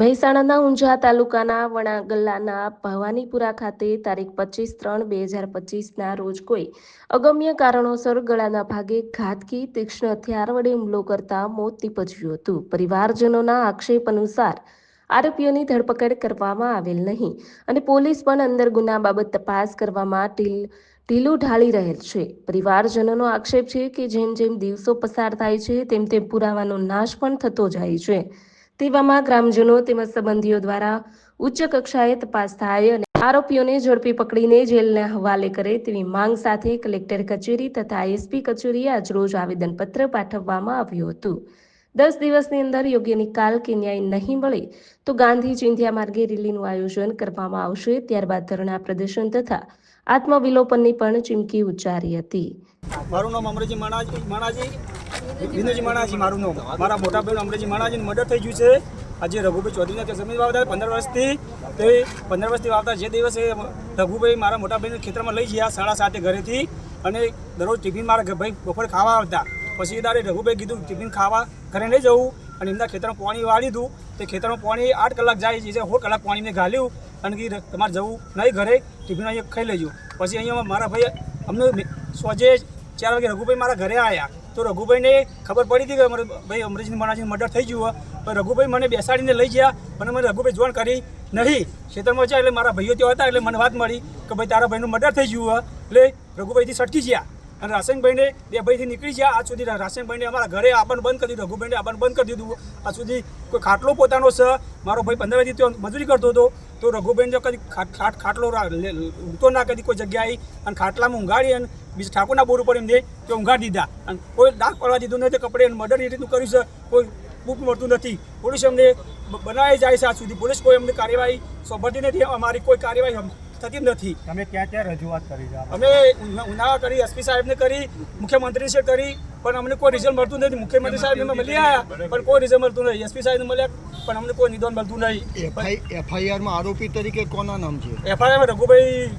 મહેસાણાના ઊંઝા તાલુકાના વણાગલ્લાના ભવાનીપુરા ખાતે તારીખ પચીસ ત્રણ બે હજાર પચીસના રોજ કોઈ અગમ્ય કારણોસર ગળાના ભાગે ઘાતકી, તીક્ષ્ણ હથિયાર વડે હુમલો કરતા મોત નીપજ્યું હતું. પરિવારજનોના આક્ષેપ અનુસાર આરોપીઓની ધરપકડ કરવામાં આવેલ નહીં અને પોલીસ પણ અંદર ગુના બાબત તપાસ કરવામાં ઢીલ, ઢીલું ઢાળી રહેલ છે. પરિવારજનોનો આક્ષેપ છે કે જેમ જેમ દિવસો પસાર થાય છે, તેમ તેમ પુરાવાનો નાશ પણ થતો જાય છે. તેવામાં ગ્રામજનો તેમજ સંબંધીઓ દ્વારા ઉચ્ચ કક્ષાએ તપાસ થાય અને આરોપીઓને ઝડપી પકડીને જેલના હવાલે કરે તેવી માંગ સાથે કલેક્ટર કચેરી તથા એસપી કચેરીએ આજરોજ આવેદનપત્ર પાઠવવામાં આવ્યું હતું. દસ દિવસની અંદર યોગ્ય નિકાલ કે ન્યાય નહીં મળે તો ગાંધી ચિંધ્યા માર્ગે રેલીનું આયોજન કરવામાં આવશે, ત્યારબાદ ધરણા પ્રદર્શન તથા આત્મવિલોપનની પણ ચીમકી ઉચ્ચારી હતી. મારું નામ અમરજી માણાજી માણાજી. વિનોજી માણાજી મારું નામ. મારા મોટા બહેન અમરેજી માણાજીનું મર્ડર થઈ ગયું છે. આજે રઘુભાઈ ચૌધરીના કે જમીન વાવતા, પંદર વર્ષથી તે પંદર વર્ષથી વાવતા જે દિવસે રઘુભાઈ મારા મોટા બહેન ખેતરમાં લઈ ગયા સાડા સાતે ઘરેથી અને દરરોજ ટિફિન મારા ભાઈ બપોરે ખાવા આવતા. પછી તારે રઘુભાઈ કીધું, ટિફિન ખાવા ઘરે નહીં જવું. અને એમના ખેતરમાં પાણી વાળી દીધું. તે ખેતરમાં પાણી આઠ કલાક જાય છે સોળ કલાક પાણીને ગાલ્યું અને કે તમારે જવું નહીં ઘરે, ટિફિન અહીંયા ખાઈ લેજો. પછી અહીંયા મારા ભાઈ અમને સોજે ચાર વાગે રઘુભાઈ મારા ઘરે આવ્યા તો રઘુભાઈને ખબર પડી હતી કે ભાઈ અમરેશની માણાજીનું મર્ડર થઈ ગયું પણ રઘુભાઈ મને બેસાડીને લઈ ગયા પણ મને રઘુભાઈ જોણ કરી નહીં. ખેતરમાં જાય એટલે મારા ભાઈઓ ત્યાં હતા એટલે મને વાત મળી કે ભાઈ તારા ભાઈનું મર્ડર થઈ ગયું એટલે રઘુભાઈથી સટકી ગયા. અને રાસનભાઈને બે ભાઈથી નીકળી ગયા. આજ સુધી રાસનભાઈને અમારા ઘરે આપણને બંધ કરી દીધું. રઘુભાઈને આવવાનું બંધ કરી દીધું. આજ સુધી કોઈ ખાટલો પોતાનો છે. મારો ભાઈ પંદર વર્ષથી મજૂરી કરતો હતો. તો રઘુબેન જો કદી ખાટ ખાટ ખાટલો ઊંઘતો ના કદી કોઈ જગ્યાએ અને ખાટલામાં ઊંઘાડી અને બીજા ઠાકોરના બોર ઉપર દે તો ઊંઘાડી દીધા. અને કોઈ ડાક પડવા દીધું નથી કપડે મર્ડર એ રીતનું કર્યું છે કોઈ બુક મળતું નથી. પોલીસ અમને બનાવી જાય છે આજ સુધી. પોલીસ કોઈ અમને કાર્યવાહી સોંપતી નથી અમારી કોઈ કાર્યવાહી થતી નથી. અમે ક્યાં ક્યાં રજૂઆત કરી અમે ઉનાળા કરી એસપી સાહેબને કરી મુખ્યમંત્રી છે કરી પણ અમને કોઈ રિઝલ્ટ મળતું નથી. મુખ્યમંત્રી સાહેબને મળી આવ્યા પણ કોઈ રિઝલ્ટ મળતું નથી. એસપી સાહેબને મળ્યા પણ અમને કોઈ નિદાન મળતું નહીં. એફઆઈ એફઆઈઆરમાં આરોપી તરીકે કોના નામ છે? એફઆઈઆરમાં રઘુભાઈ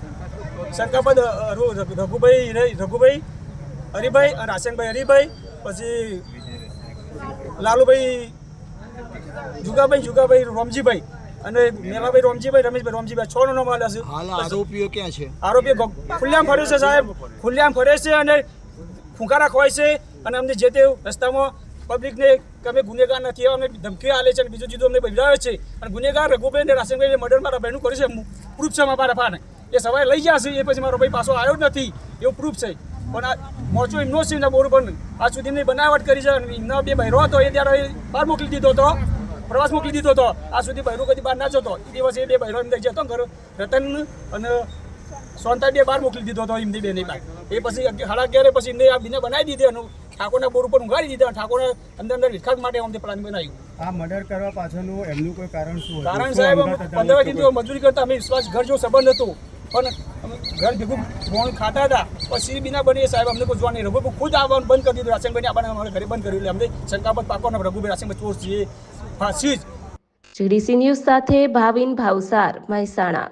રઘુ- રઘુભાઈ રઘુભાઈ હરિભાઈ રાશનભાઈ હરિભાઈ પછી લાલુભાઈ જુગાભાઈ જુગાભાઈ રોમજીભાઈ અને મેલાભાઈ રોમજીભાઈ રમેશભાઈ રોમજીભાઈ છ નો નામ છે. હાલ આરોપીઓ ક્યાં છે? આરોપીઓ ખુલ્લામ ફરે છે સાહેબ. ખુલ્લામ ફરે છે અને ફૂંકારા ખવાય છે અને અમને જે તે રસ્તામાં પબ્લિકને કે અમે ગુનેગાર નથી અમને ધમકી આલે છે અને બીજું ચીજો અમને બજાવે છે. અને ગુનેગાર રઘુભાઈ અને રાશનભાઈ મર્ડર મારા બહેનું કર્યું છે. પ્રૂફ છે મારા પાને એ સવારે લઈ છે, એ પછી મારો ભાઈ પાછો આવ્યો જ નથી. એવું પ્રૂફ છે. પણ આ મોચો એમનો છે ને બોર પણ આજ સુધી એમની બનાવટ કરી છે અને એમના બે બહેરો હતો, એ ત્યારે બહાર મોકલી દીધો હતો. પ્રવાસ મોકલી દીધો હતો. આ સુધી બહેરો કદી બહાર ના જતો. એ દિવસે એ બે બહેરો એમને જતો ઘર. રતન અને સોનતા બે બહાર મોકલી દીધો હતો એમની બેની બાર એ પછી સાડા અગિયારે પછી એમને આ બીને બનાવી દીધી અને ઠાકોરના બોર ઉપર ઊંઘાડી દીધા ઠાકોરના અંદર અંદર વિખાસ માટે અમને પ્લાન બનાવ્યું. આ મર્ડર કરવા પાછળનું એમનું કોઈ કારણ શું હતું? કારણ સાહેબ પંદર વર્ષથી મજૂરી કરતા અમે વિશ્વાસ ઘર જો સંબંધ હતો પણ ઘર ભેગું ભોણ ખાતા હતા પછી બીના બની સાહેબ અમને કોઈ જોવા નહીં. રઘુભાઈ ખુદ આવવાનું બંધ કરી દીધું રાશનભાઈ આપણને અમારે ઘરે બંધ કર્યું એટલે અમને શંકાપત પાકો ને રઘુભાઈ રાશનભાઈ ચોર છીએ ફાંસી જ. જીડીસી ન્યૂઝ સાથે ભાવિન ભાવસાર મહેસાણા.